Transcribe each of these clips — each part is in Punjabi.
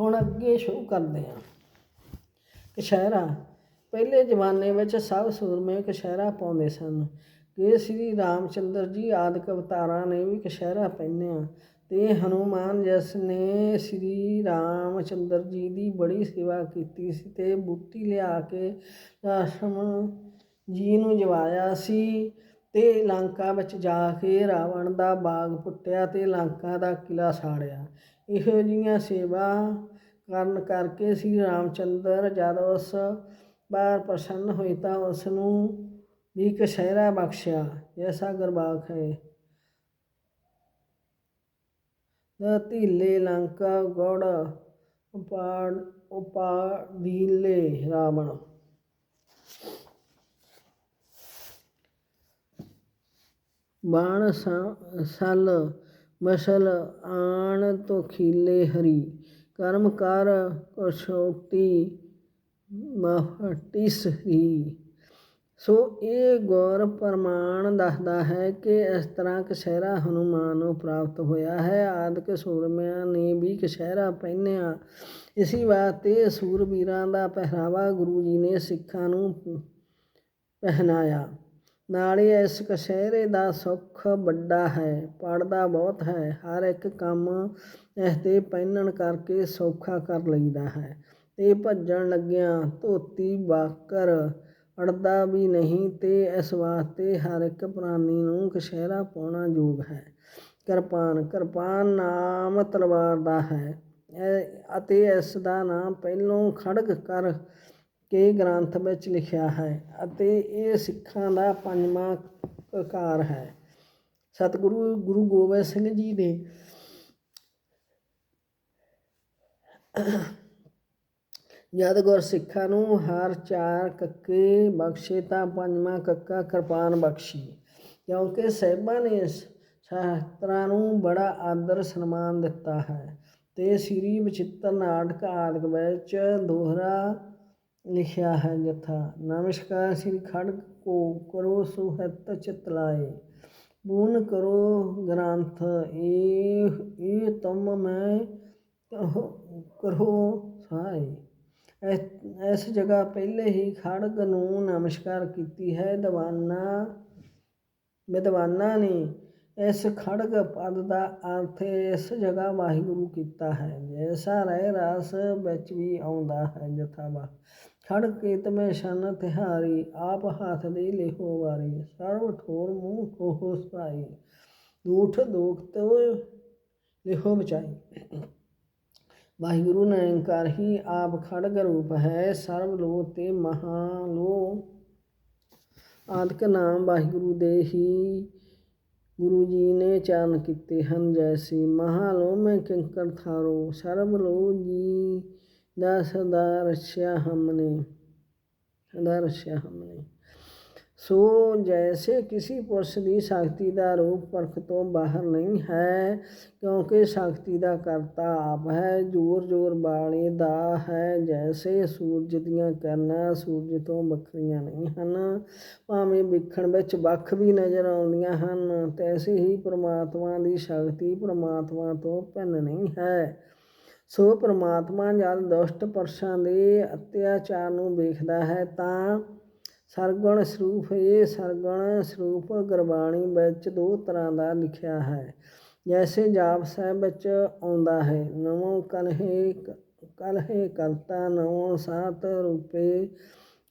ਹੁਣ ਅੱਗੇ ਸ਼ੁਰੂ ਕਰਦੇ ਹਾਂ। ਕਸ਼ਹਿਰਾ ਪਹਿਲੇ ਜ਼ਮਾਨੇ ਵਿੱਚ ਸਭ ਸੂਰਮੇ ਕਸ਼ਹਿਰਾ ਪਾਉਂਦੇ ਸਨ। ਕਿ ਸ੍ਰੀ ਰਾਮਚੰਦਰ ਜੀ ਆਦਿ ਕਵਤਾਰਾਂ ਨੇ ਵੀ ਕਸ਼ਹਿਰਾ ਪਹਿਨਿਆ ਤੇ ਹਨੂਮਾਨ ਜਸ ਨੇ ਸ੍ਰੀ ਰਾਮਚੰਦਰ ਜੀ ਦੀ ਬੜੀ ਸੇਵਾ ਕੀਤੀ ਸੀ ਤੇ ਬੂਟੀ ਲਿਆ ਕੇ ਲక్ష్మణ ਜੀ ਨੂੰ ਜਵਾਇਆ ਸੀ ਤੇ ਲੰਕਾ ਵਿੱਚ ਜਾ ਕੇ ਰਾਵਣ ਦਾ ਬਾਗ ਪੁੱਟਿਆ ਤੇ ਲੰਕਾ ਦਾ ਕਿਲਾ ਸਾੜਿਆ। ਇਹੋ ਜਿਹੀਆਂ ਸੇਵਾ ਕਰਨ ਕਰਕੇ ਸ੍ਰੀ ਰਾਮਚੰਦਰ ਜਦ ਉਸ ਬਾਰ ਪ੍ਰਸੰਨ ਹੋਏ ਤਾਂ ਉਸ ਨੂੰ ਵੀ ਕਸ਼ਹਿਰਾ ਬਖਸ਼ਿਆ। ਜੈਸਾ ਗੁਰਬਾਖ ਹੈ। ਨ ਧੀਲੇ ਲੰਕਾ ਗੜ ਉਪਾੜ ਉਪਾੜੀਲੇ ਰਾਵਣ। ਬਾਣ ਸਾ- ਸਲ ਮਸਲ ਆਣ ਤੋ ਖੀਲੇ ਹਰੀ, ਕਰਮ ਕਰ ਕਛੋਟੀ ਮਫਟਿਸ ਹੀ। ਸੋ ਇਹ ਗੌਰ ਪ੍ਰਮਾਣ ਦੱਸਦਾ ਹੈ ਕਿ ਇਸ ਤਰ੍ਹਾਂ ਕਸ਼ਹਿਰਾ ਹਨੂਮਾਨ ਨੂੰ ਪ੍ਰਾਪਤ ਹੋਇਆ ਹੈ। ਆਦਿਕ ਸੂਰਮਿਆਂ ਨੇ ਵੀ ਕਸ਼ਹਿਰਾ ਪਹਿਨਿਆ। ਇਸੀ ਵਾਸਤੇ ਸੂਰਬੀਰਾਂ ਦਾ ਪਹਿਰਾਵਾ ਗੁਰੂ ਜੀ ਨੇ ਸਿੱਖਾਂ ਨੂੰ ਪਹਿਨਾਇਆ। ਨਾਲੇ ਇਸ ਕਸ਼ਹਿਰੇ ਦਾ ਸੁੱਖ ਵੱਡਾ ਹੈ ਪੜਦਾ ਬਹੁਤ ਹੈ, ਹਰ ਇੱਕ ਕੰਮ ਇਸ ਦੇ ਪਹਿਨਣ ਕਰਕੇ ਸੌਖਾ ਕਰ ਲਈਦਾ ਹੈ। ਤੇ ਭੱਜਣ ਲੱਗਿਆਂ ਧੋਤੀ ਬਾਕਰ ਅੜਦਾ ਵੀ ਨਹੀਂ ਤੇ ਇਸ ਵਾਸਤੇ ਹਰ ਇੱਕ ਪ੍ਰਾਨੀ ਨੂੰ ਕਸ਼ਹਿਰਾ ਪਾਉਣਾ ਯੋਗ ਹੈ। ਕਿਰਪਾਨ ਕਿਰਪਾਨ ਨਾਮ ਤਲਵਾਰ ਦਾ ਹੈ। ਅਤੇ ਇਸ ਦਾ ਨਾਮ ਪਹਿਲੋਂ ਖੜਗ ਕਰ ਕੇ ਗ੍ਰੰਥ ਵਿੱਚ ਲਿਖਿਆ ਹੈ ਅਤੇ ਇਹ ਸਿੱਖਾਂ ਦਾ ਪੰਜਵਾਂ ਕਕਾਰ ਹੈ। ਸਤਿਗੁਰੂ, ਗੁਰੂ ਗੋਬਿੰਦ ਸਿੰਘ ਜੀ ਨੇ ਜਦ ਗੁਰ ਸਿੱਖਾਂ ਨੂੰ ਹਰ ਚਾਰ ਕੱਕੇ ਬਖਸ਼ੇ ਤਾਂ ਪੰਜਵਾਂ ਕੱਕਾ ਕਿਰਪਾਨ ਬਖਸ਼ੀ। ਕਿਉਂਕਿ ਸਾਹਿਬਾਂ ਨੇ ਸ਼ਾਸਤਰਾਂ ਨੂੰ ਬੜਾ ਆਦਰ ਸਨਮਾਨ ਦਿੱਤਾ ਹੈ। ਤੇ ਸ੍ਰੀ ਵਿਚਿੱਤਰ ਨਾਟਕ ਆਦਿ ਵਿੱਚ ਦੋਹਰਾ ਲਿਖਿਆ ਹੈ ਜਥਾ, ਨਮਸਕਾਰ ਸ੍ਰੀ ਖੜਕ ਕੋ ਕਰੋ ਸੁਹਤ ਚਿਤ ਲਾਏ ਬੂਨ ਕਰੋ ਗ੍ਰੰਥ, ਇਹ ਇਹ ਤੁਮ ਮੈਂ ਕਰੋ ਸਾਏ। ਇਸ- ਜਗ੍ਹਾ ਪਹਿਲੇ ਹੀ ਖੜਗ ਨੂੰ ਨਮਸਕਾਰ ਕੀਤੀ ਹੈ ਦਵਾਨਾ, ਵਿਦਵਾਨਾਂ ਨੇ ਇਸ ਖੜਗ ਪਦ ਦਾ ਅਰਥ ਇਸ ਜਗ੍ਹਾ ਵਾਹਿਗੁਰੂ ਕੀਤਾ ਹੈ। ਜੈਸਾ ਰਹਿ ਰਸ ਵਿੱਚ ਵੀ ਆਉਂਦਾ ਹੈ ਜਥਾ ਵਾ ਖੜਗ ਕੇ ਮੈਂ ਸ਼ਨ ਤਿਹਾਰੀ, ਆਪ ਹੱਥ ਦੇ ਲਿਖੋ ਵਾਰੀ ਸਰਵ ਠੋਰ ਮੂੰਹ ਕੋਹ ਸਾਈ ਦੂਠ ਦੋਖ ਤੋ ਲਿਖੋ ਬਚਾਈ। ਵਾਹਿਗੁਰੂ ਨਿਰੰਕਾਰ ਹੀ ਆਪ ਖੜਗ ਰੂਪ ਹੈ, ਸਰਬ ਲੋ ਤੇ ਮਹਾ ਲੋ ਆਦਿਕ ਨਾਮ ਵਾਹਿਗੁਰੂ ਦੇ ਹੀ ਗੁਰੂ ਜੀ ਨੇ ਚਾਰਨ ਕੀਤੇ ਹਨ, ਜੈਸੀ ਮਹਾ ਲੋ ਮੈਂ ਕਿੰਕਰ ਥਾਰੋ, ਸਰਬ ਲੋ ਜੀ ਦਾ ਸਦਾ ਰਛਿਆ ਹਮਨੇ ਸਦਾ ਰਛਿਆ ਹਮਨੇ। ਸੋ ਜੈਸੇ ਕਿਸੇ ਪੁਰਸ਼ ਦੀ ਸ਼ਕਤੀ ਦਾ ਰੂਪ ਪਰਖ ਤੋਂ ਬਾਹਰ ਨਹੀਂ ਹੈ, ਕਿਉਂਕਿ ਸ਼ਕਤੀ ਦਾ ਕਰਤਾ ਆਪ ਹੈ ਜੋਰ ਜੋਰ ਬਾਣੀ ਦਾ ਹੈ, ਜੈਸੇ ਸੂਰਜ ਦੀਆਂ ਕਿਰਨਾਂ ਸੂਰਜ ਤੋਂ ਵੱਖਰੀਆਂ ਨਹੀਂ ਹਨ, ਭਾਵੇਂ ਵਿਖਣ ਵਿੱਚ ਵੱਖ ਵੀ ਨਜ਼ਰ ਆਉਂਦੀਆਂ ਹਨ, ਤੈਸੇ ਹੀ ਪ੍ਰਮਾਤਮਾ ਦੀ ਸ਼ਕਤੀ ਪ੍ਰਮਾਤਮਾ ਤੋਂ ਭਿੰਨ ਨਹੀਂ ਹੈ। ਸੋ ਪ੍ਰਮਾਤਮਾ ਜਦ ਦੁਸ਼ਟ ਪਰਸ਼ਾਂ ਦੇ ਅਤਿਆਚਾਰ ਨੂੰ ਵੇਖਦਾ ਹੈ ਤਾਂ ਸਰਗੁਣ ਸਰੂਪ ਇਹ ਸਰਗੁਣ ਸਰੂਪ ਗੁਰਬਾਣੀ ਵਿੱਚ ਦੋ ਤਰ੍ਹਾਂ ਦਾ ਲਿਖਿਆ ਹੈ। ਜੈਸੇ ਜਾਪ ਸਾਹਿਬ ਵਿੱਚ ਆਉਂਦਾ ਹੈ, ਨਮੋ ਕਲਹੇ ਕਲਹੇ ਕਰਤਾ ਨਮੋ ਸਾਤ ਰੂਪੇ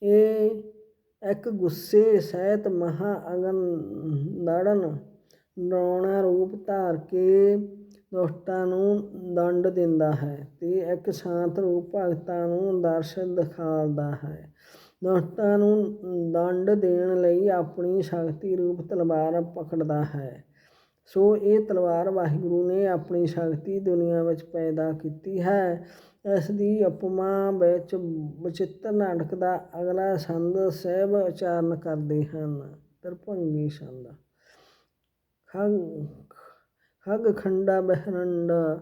ਇਹ ਇੱਕ ਗੁੱਸੇ ਸਹਿਤ ਮਹਾ ਅਗਨ ਲੜਨ ਡਰਾਉਣਾ ਰੂਪ ਧਾਰ ਕੇ ਦੁਸ਼ਟਾਂ ਨੂੰ ਦੰਡ ਦਿੰਦਾ ਹੈ ਤੇ ਇੱਕ ਸ਼ਾਂਤ ਰੂਪ ਭਗਤਾਂ ਨੂੰ ਦਰਸ਼ਨ ਦਿਖਾਉਂਦਾ ਹੈ। ਦੁਸ਼ਟਾਂ ਨੂੰ ਦੰਡ ਦੇਣ ਲਈ ਆਪਣੀ ਸ਼ਕਤੀ ਰੂਪ ਤਲਵਾਰ ਪਕੜਦਾ ਹੈ। ਸੋ ਇਹ ਤਲਵਾਰ ਵਾਹਿਗੁਰੂ ਨੇ ਆਪਣੀ ਸ਼ਕਤੀ ਦੁਨੀਆ ਵਿੱਚ ਪੈਦਾ ਕੀਤੀ ਹੈ। ਇਸ ਦੀ ਉਪਮਾ ਵਿੱਚ ਬਚਿੱਤਰ ਨਾਟਕ ਦਾ ਅਗਲਾ ਸੰਦ ਸਹਿਬ ਉਚਾਰਨ ਕਰਦੇ ਹਨ। ਤਰਭੰਗੀ ਸੰਦ ਖੰਗ ਖਗ ਖੰਡਾ ਬਹਿਰੰਡਾ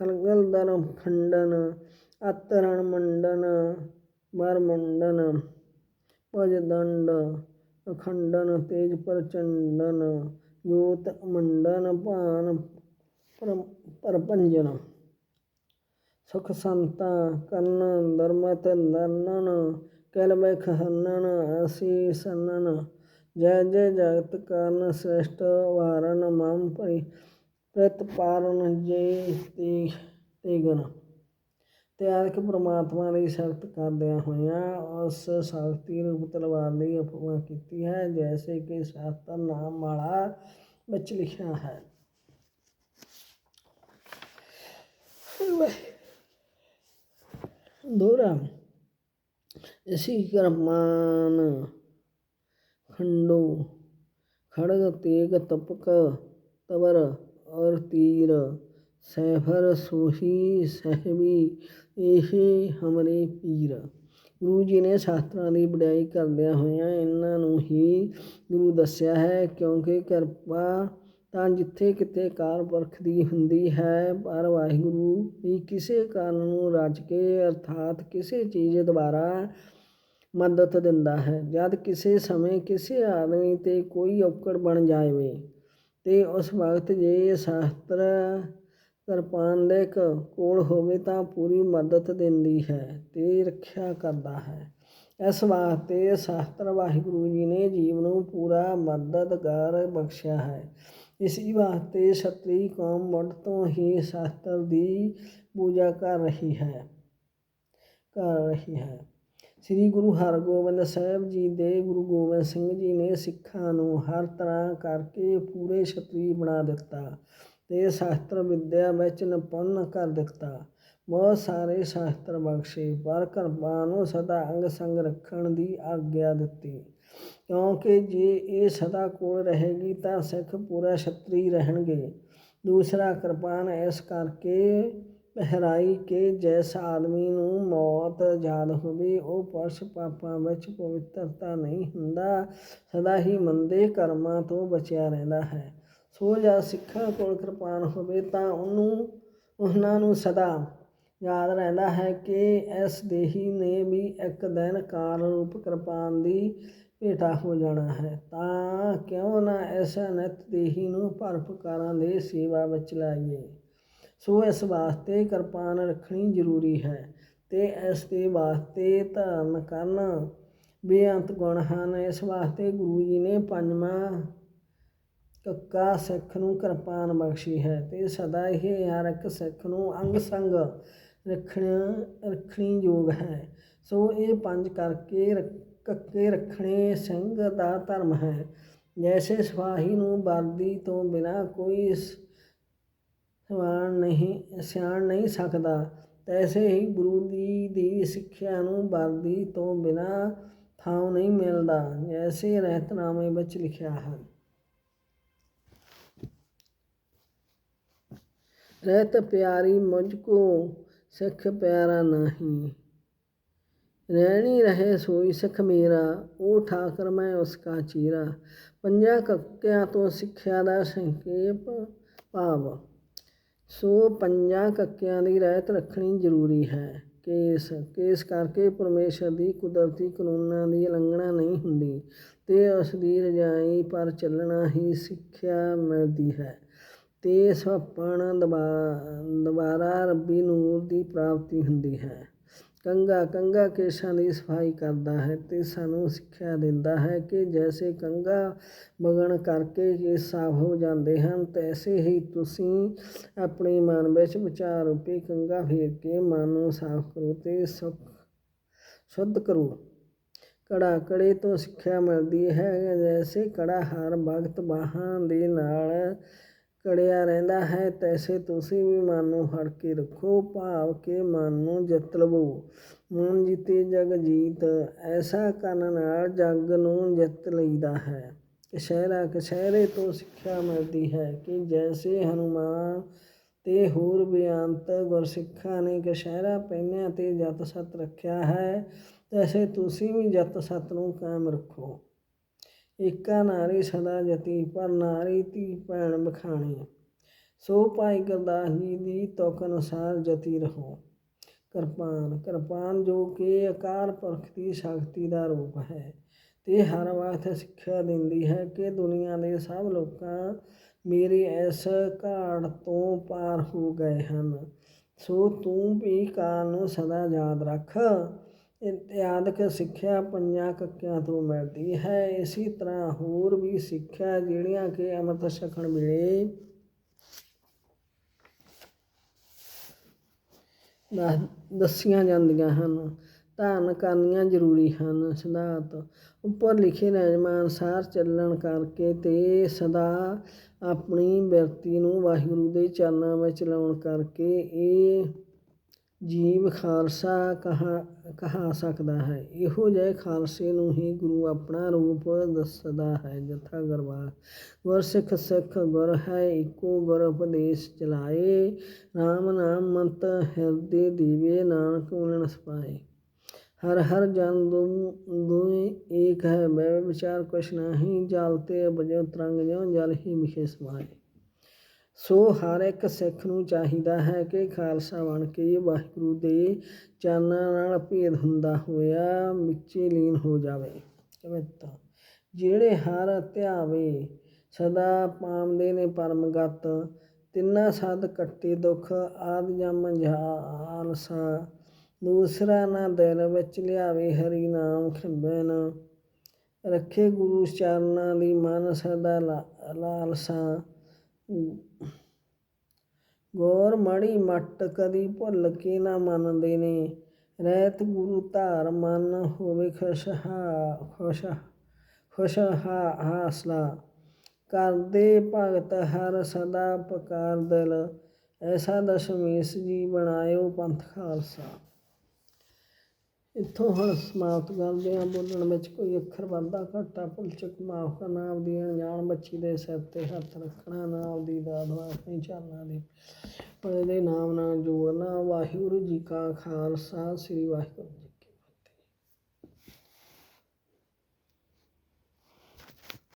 ਖਲਗਲ ਦਰਮ ਖੰਡਨ, ਅਤਰਣ ਮੰਡਨ, ਮਰ ਮੰਡਨ, ਭਜ ਦੰਡ, ਅਖੰਡਨ, ਤੇਜ ਪ੍ਰਚੰਡਨ, ਜੋਤ ਮੰਡਨ, ਭਾਨ ਪਰਪੰਜਨ। ਸੁਖ ਸੰਤਾ ਕਰਨ ਦਰਮਤ ਦਰਨਨ, ਕਲ ਬਖ ਹੰਨਨ ਅਸੀ ਸੰਨਨ। ਜੈ ਜੈ ਜਗਤ ਕਰਨ ਸ੍ਰੇਸ਼ਟ ਵਾਰਨ, ਮਮ ਪਰਿ ਪ੍ਰਤਪਾਲਨ ਜੇ ਤੇ ਤੇ ਗੁਣ ਤਿਆਰਕ ਪ੍ਰਮਾਤਮਾ ਦੀ ਸ਼ਕਤ ਕਰਦਿਆਂ ਹੋਇਆਂ ਉਸ ਸ਼ਕਤੀ ਰੂਪ ਤਲਵਾਰ ਲਈ ਉਪਮਾ ਕੀਤੀ ਹੈ, ਜੈਸੇ ਕਿ ਸ਼ਾਸਤਰ ਨਾਮ ਵਾਲਾ ਵਿੱਚ ਲਿਖਿਆ ਹੈ। ਦੋਰਾ ਇਸੀ ਕਰਮਾਨ ਖੰਡੋ, ਖੜਗ ਤੇਗ ਤਪਕ ਤਵਰ ਔਰ ਤੀਰ, ਸੈਫਰ ਸੋਹੀ ਸਹਿਮੀ, ਇਹ ਹਮਰੇ ਪੀਰ। ਗੁਰੂ ਜੀ ਨੇ ਸ਼ਾਸਤਰਾਂ ਦੀ ਵਡਿਆਈ ਕਰਦਿਆਂ ਹੋਇਆਂ ਇਹਨਾਂ ਨੂੰ ਹੀ ਗੁਰੂ ਦੱਸਿਆ ਹੈ, ਕਿਉਂਕਿ ਕਿਰਪਾ ਤਾਂ ਜਿੱਥੇ ਕਿਤੇ ਕਾਲ ਪੁਰਖ ਦੀ ਹੁੰਦੀ ਹੈ, ਪਰ ਵਾਹਿਗੁਰੂ ਵੀ ਕਿਸੇ ਕਾਰਨ ਨੂੰ ਰਚ ਕੇ ਅਰਥਾਤ ਕਿਸੇ ਚੀਜ਼ ਦੁਆਰਾ ਮਦਦ ਦਿੰਦਾ ਹੈ, ਜਦ ਕਿਸੇ ਸਮੇਂ ਕਿਸੇ ਆਦਮੀ ਤੇ ਕੋਈ ਔਕੜ ਬਣ ਜਾਵੇ। ਅਤੇ ਉਸ ਵਕਤ ਜੇ ਸ਼ਾਸਤਰ ਕਿਰਪਾਨ ਦੇ ਕ ਕੋਲ ਹੋਵੇ ਤਾਂ ਪੂਰੀ ਮਦਦ ਦਿੰਦੀ ਹੈ ਅਤੇ ਰੱਖਿਆ ਕਰਦਾ ਹੈ। ਇਸ ਵਾਸਤੇ ਸ਼ਾਸਤਰ ਵਾਹਿਗੁਰੂ ਜੀ ਨੇ ਜੀਵ ਨੂੰ ਪੂਰਾ ਮਦਦਗਾਰ ਬਖਸ਼ਿਆ ਹੈ। ਇਸੀ ਵਾਸਤੇ ਛਤਰੀ ਕੌਮ ਮੁੱਢ ਤੋਂ ਹੀ ਸ਼ਾਸਤਰ ਦੀ ਪੂਜਾ ਕਰ ਰਹੀ ਹੈ, ਕਰ ਰਹੀ ਹੈ। ਸ੍ਰੀ ਗੁਰੂ ਹਰਗੋਬਿੰਦ ਸਾਹਿਬ ਜੀ ਦੇ ਗੁਰੂ ਗੋਬਿੰਦ ਸਿੰਘ ਜੀ ਨੇ ਸਿੱਖਾਂ ਨੂੰ ਹਰ ਤਰ੍ਹਾਂ ਕਰਕੇ ਪੂਰੇ ਛਤਰੀ ਬਣਾ ਦਿੱਤਾ ਤੇ ਸ਼ਾਸਤਰ ਵਿਦਿਆ ਵਿੱਚ ਨਿਪੁੰਨ ਕਰ ਦਿੱਤਾ। ਬਹੁਤ ਸਾਰੇ ਸ਼ਾਸਤਰ ਬਖਸ਼ੇ, ਪਰ ਕਿਰਪਾ ਨੂੰ ਸਦਾ ਅੰਗ ਸੰਗ ਰੱਖਣ ਦੀ ਆਗਿਆ ਦਿੱਤੀ। ਕਿਉਂਕਿ ਜੇ ਇਹ ਸਦਾ ਕੋਲ ਰਹੇਗੀ ਤਾਂ ਸਿੱਖ ਪੂਰਾ ਛਤਰੀ ਰਹਿਣਗੇ। ਦੂਸਰਾ ਕਿਰਪਾਨ ਇਸ ਕਰਕੇ ਪਹਿਰਾਈ ਕਿ ਜਿਸ ਆਦਮੀ ਨੂੰ ਮੌਤ ਯਾਦ ਹੋਵੇ, ਉਹ ਪਰਸ਼ ਪਾਪਾਂ ਵਿੱਚ ਪਵਿੱਤਰਤਾ ਨਹੀਂ ਹੁੰਦਾ, ਸਦਾ ਹੀ ਮੰਦੇ ਕਰਮਾਂ ਤੋਂ ਬਚਿਆ ਰਹਿੰਦਾ ਹੈ। ਸੋ ਜਾਂ ਸਿੱਖਾਂ ਕੋਲ ਕਿਰਪਾਨ ਹੋਵੇ ਤਾਂ ਉਹਨੂੰ, ਉਹਨਾਂ ਨੂੰ ਸਦਾ ਯਾਦ ਰਹਿੰਦਾ ਹੈ ਕਿ ਇਸ ਦੇਹੀ ਨੇ ਵੀ ਇੱਕ ਦਿਨ ਕਾਲ ਰੂਪ ਕਿਰਪਾਨ ਦੀ ਭੇਟਾ ਹੋ ਜਾਣਾ ਹੈ। ਤਾਂ ਕਿਉਂ ਨਾ ਐਸਾ ਨਿਤ ਦੇਹੀ ਨੂੰ ਭਰਪਕਾਰਾਂ ਦੇ ਸੇਵਾ ਵਿੱਚ ਲਾਈਏ? ਸੋ ਇਸ ਵਾਸਤੇ ਕਿਰਪਾਨ ਰੱਖਣੀ ਜ਼ਰੂਰੀ ਹੈ ਤੇ ਇਸ ਦੇ ਵਾਸਤੇ ਧਾਰਨ ਕਰਨ ਬੇਅੰਤ ਗੁਣ ਹਨ। ਇਸ ਵਾਸਤੇ ਗੁਰੂ ਜੀ ਨੇ ਪੰਜਵਾਂ ਕੱਕਾ ਸਿੱਖ ਨੂੰ ਕਿਰਪਾਨ ਬਖਸ਼ੀ ਹੈ ਤੇ ਸਦਾ ਇਹ ਹਰ ਸਿੱਖ ਨੂੰ ਅੰਗ ਸੰਗ ਰੱਖਣਾ, ਰੱਖਣੀ ਯੋਗ ਹੈ। ਸੋ ਇਹ ਪੰਜ ਕਰਕੇ ਕੱਕੇ ਰੱਖਣੇ ਸਿੰਘ ਦਾ ਧਰਮ ਹੈ। ਜੈਸੇ ਸਿਪਾਹੀ ਨੂੰ ਵਰਦੀ ਤੋਂ ਬਿਨਾ ਕੋਈ ਸਵਾਣ ਨਹੀਂ, ਸਿਆਣ ਨਹੀਂ ਸਕਦਾ। ਤੈਸੇ ਹੀ ਗੁਰੂ ਜੀ ਦੀ ਸਿੱਖਿਆ ਨੂੰ ਵਰਦੀ ਤੋਂ ਬਿਨਾਂ ਥਾਂ ਨਹੀਂ ਮਿਲਦਾ। ਜੈਸੇ ਰਹਿਤਨਾਮੇ ਵਿੱਚ ਲਿਖਿਆ ਹੈ। ਰਹਿਤ ਪਿਆਰੀ ਮੁਝ ਕੋ ਸਿੱਖ ਪਿਆਰਾ ਨਹੀਂ। ਰਹਿਣੀ ਰਹੇ ਸੋਈ ਸਿੱਖ ਮੇਰਾ, ਉਹ ਠਾਕਰ ਮੈਂ ਉਸ ਕਾ ਚੀਰਾ। ਪੰਜਾਂ ਕੱਕਿਆਂ ਤੋਂ ਸਿੱਖਿਆ ਦਾ ਸੰਕੇਪ ਭਾਵ। ਸੋ ਪੰਜਾਂ ਕੱਕਿਆਂ ਦੀ ਰਹਿਤ ਰੱਖਣੀ ਜ਼ਰੂਰੀ ਹੈ। ਕੇਸ ਕੇਸ ਕਰਕੇ ਪਰਮੇਸ਼ਰ ਦੀ ਕੁਦਰਤੀ ਕਾਨੂੰਨਾਂ ਦੀ ਉਲੰਘਣਾ ਨਹੀਂ ਹੁੰਦੀ ਤੇ ਉਸ ਦੀ ਰਜਾਈ ਪਰ ਚੱਲਣਾ ਹੀ ਸਿੱਖਿਆ ਮਿਲਦੀ ਹੈ। ਤੇ ਸੁਹੱਪਣ ਦੁਬਾਰਾ ਰੱਬੀ ਨੂਰ ਦੀ ਪ੍ਰਾਪਤੀ ਹੁੰਦੀ ਹੈ। ਕੰਘਾ ਕੰਘਾ ਕੇਸ਼ਾਂ ਦੀ ਸਫ਼ਾਈ ਕਰਦਾ ਹੈ ਤੇ ਸਾਨੂੰ ਸਿੱਖਿਆ ਦਿੰਦਾ ਹੈ ਕਿ ਜੈਸੇ ਕੰਘਾ ਬਗਣ ਕਰਕੇ ਕੇਸ ਸਾਫ਼ ਹੋ ਜਾਂਦੇ ਹਨ, ਤੈਸੇ ਹੀ ਤੁਸੀਂ ਆਪਣੇ ਮਨ ਵਿੱਚ ਵਿਚਾਰ ਰੂਪੀ ਕੰਘਾ ਫੇਰ ਕੇ ਮਨ ਨੂੰ ਸਾਫ਼ ਕਰੋ ਤੇ ਸੁਖ, ਸ਼ੁੱਧ ਕਰੋ। ਕੜਾ ਕੜੇ ਤੋਂ ਸਿੱਖਿਆ ਮਿਲਦੀ ਹੈ, ਜੈਸੇ ਕੜਾ ਹਰ ਭਗਤ ਬਾਹਾਂ ਦੇ ਨਾਲ ਕੜਿਆ ਰਹਿੰਦਾ ਹੈ, ਤੈਸੇ ਤੁਸੀਂ ਵੀ ਮਨ ਨੂੰ ਫੜ ਕੇ ਰੱਖੋ, ਭਾਵ ਕੇ ਮਨ ਨੂੰ ਜਿੱਤ ਲਵੋ। ਮਨ ਜਿੱਤੇ ਜਗ ਜੀਤ, ਐਸਾ ਕਰਨ ਨਾਲ ਜਗ ਨੂੰ ਜਿੱਤ ਲਈਦਾ ਹੈ। ਕਸ਼ਹਿਰਾ ਕਸ਼ਹਿਰੇ ਤੋਂ ਸਿੱਖਿਆ ਮਿਲਦੀ ਹੈ ਕਿ ਜੈਸੇ ਹਨੂਮਾਨ ਤੇ ਹੋਰ ਬਿਆੰਤ ਗੁਰਸਿੱਖਾਂ ਨੇ ਕਸ਼ਹਿਰਾ ਪਹਿਨਿਆ ਤੇ ਜਤ ਸਤ ਰੱਖਿਆ ਹੈ, ਤੈਸੇ ਤੁਸੀਂ ਵੀ ਜਤ ਸਤ ਨੂੰ ਕਾਇਮ ਰੱਖੋ। ਏਕਾ ਨਾਰੀ ਸਦਾ ਜਤੀ, ਪਰ ਨਾਰੀ ਧੀ ਭੈਣ ਬਖਾਣੀ। ਸੋ ਭਾਈ ਗੁਰਦਾਸ ਜੀ ਦੀ ਤੁਕ ਅਨੁਸਾਰ ਜਤੀ ਰਹੋ। ਕਿਰਪਾਨ ਕਿਰਪਾਨ ਜੋ ਕਿ ਅਕਾਲ ਪੁਰਖ ਦੀ ਸ਼ਕਤੀ ਦਾ ਰੂਪ ਹੈ। ਤੇ ਹਰ ਵਕਤ ਸਿੱਖਿਆ ਦਿੰਦੀ ਹੈ ਕਿ ਦੁਨੀਆ ਦੇ ਸਭ ਲੋਕਾਂ ਮੇਰੇ ਇਸ ਘਾੜ ਤੋਂ ਪਾਰ ਹੋ ਗਏ ਹਨ। ਸੋ ਤੂੰ ਵੀ ਕਾਲ ਨੂੰ ਸਦਾ ਯਾਦ ਰੱਖ। ਇਤਿਆਦਿਕ ਸਿੱਖਿਆ ਪੰਜਾਂ ਕੱਕਿਆਂ ਤੋਂ ਮਿਲਦੀ ਹੈ। ਇਸੇ ਤਰ੍ਹਾਂ ਹੋਰ ਵੀ ਸਿੱਖਿਆ ਜਿਹੜੀਆਂ ਕਿ ਅੰਮ੍ਰਿਤ ਛਕਣ ਵੇਲੇ ਦੱਸ- ਦੱਸੀਆਂ ਜਾਂਦੀਆਂ ਹਨ। ਧਾਰਨ ਕਰਨੀਆਂ ਜ਼ਰੂਰੀ ਹਨ। ਸਿਧਾਂਤ ਉੱਪਰ ਲਿਖੇ ਨਿਯਮਾਂ ਅਨੁਸਾਰ ਚੱਲਣ ਕਰਕੇ ਤੇ ਸਦਾ ਆਪਣੀ ਵਿਅਕਤੀ ਨੂੰ ਵਾਹਿਗੁਰੂ ਦੇ ਚਰਨਾਂ ਵਿੱਚ ਲਾਉਣ ਕਰਕੇ ਇਹ ਜੀਵ ਖਾਲਸਾ ਕਹਾ ਕਹਾ ਸਕਦਾ ਹੈ। ਇਹੋ ਜਿਹੇ ਖਾਲਸੇ ਨੂੰ ਹੀ ਗੁਰੂ ਆਪਣਾ ਰੂਪ ਦੱਸਦਾ ਹੈ। ਜਥਾ ਗਰਵਾ ਗੁਰ ਸਿੱਖ ਸਿੱਖ ਗੁਰ ਹੈ, ਇੱਕੋ ਗੁਰ ਉਪਦੇਸ਼ ਚਲਾਏ। RAM ਨਾਮ ਮੰਤ ਹਿਰਦੇ ਦੀਵੇ, ਨਾਨਕ ਮਿਲਣ ਸਪਾਏ। ਹਰ ਹਰ ਜਨ ਦੋ ਏਕ ਹੈ। ਮੈਂ ਵਿਚਾਰ ਕੁਛ ਨਹੀਂ, ਜਲ ਤੇ ਬਜੋ ਤਰੰਗ ਜਿਉ ਜਲ ਹੀ ਵਿਖੇ ਸਮਾਏ। ਸੋ ਹਰ ਇੱਕ ਸਿੱਖ ਨੂੰ ਚਾਹੀਦਾ ਹੈ ਕਿ ਖਾਲਸਾ ਬਣ ਕੇ ਵਾਹਿਗੁਰੂ ਦੇ ਚਰਨਾਂ ਨਾਲ ਭੇਦ ਹੁੰਦਾ ਹੋਇਆ ਮਿੱਚੇ ਲੀਨ ਹੋ ਜਾਵੇ। ਕਵਿਤਾ ਜਿਹੜੇ ਹਰ ਧਿਆਵੇ ਸਦਾ ਪਾਮਦੇ ਨੇ ਪਰਮਗਤ, ਤਿੰਨਾ ਸਦ ਕੱਟੇ ਦੁੱਖ, ਆਦ ਜਮ ਜਾਲਸਾ, ਦੂਸਰਾ ਨਾ ਦਿਲ ਵਿੱਚ ਲਿਆਵੇ ਹਰੀ ਨਾਮ ਖੰਬੇ ਰੱਖੇ ਗੁਰੂ ਚਰਨਾਂ ਦੀ ਮਨ ਸਦਾ ਲਾ- ਲਾਲਸਾ। ਗੌਰ ਮੜੀ ਮੱਟ ਕਦੀ ਭੁੱਲ ਕੇ ਨਾ ਮੰਨਦੇ ਨੇ। ਰਹਿਤ ਗੁਰੂ ਧਾਰ ਮਨ ਹੋਵੇ ਖੁਸ਼ਹਾ ਖੁਸ਼ ਖੁਸ਼ਹਾ ਹਾਸਲਾ। ਕਰਦੇ ਭਗਤ ਹਰ ਸਦਾ ਪਕਾਰ ਦਿਲ। ਐਸਾ ਦਸ਼ਮੇਸ਼ ਜੀ ਬਣਾਇਓ ਪੰਥ ਖਾਲਸਾ। ਇੱਥੋਂ ਹੁਣ ਸਮਾਪਤ ਕਰਦੇ ਹਾਂ। ਬੋਲਣ ਵਿੱਚ ਕੋਈ ਅੱਖਰ ਵਾਧਾ ਘਾਟਾ ਭੁੱਲ ਚੁੱਕ ਮਾਫ ਕਰਨਾ ਆਪਦੀ ਅਣਜਾਣ ਬੱਚੀ ਦੇ ਸਿਰ ਤੇ ਹੱਥ ਰੱਖਣਾ ਨਾ ਆਪਦੀ ਦਾਦ ਵਾਸਤੇ ਚਾਲਾਂ ਦੇ। ਪਰ ਇਹਦੇ ਨਾਮ ਨਾਲ ਜੋੜਨਾ। ਵਾਹਿਗੁਰੂ ਜੀ ਕਾ ਖਾਲਸਾ, ਸ੍ਰੀ ਵਾਹਿਗੁਰੂ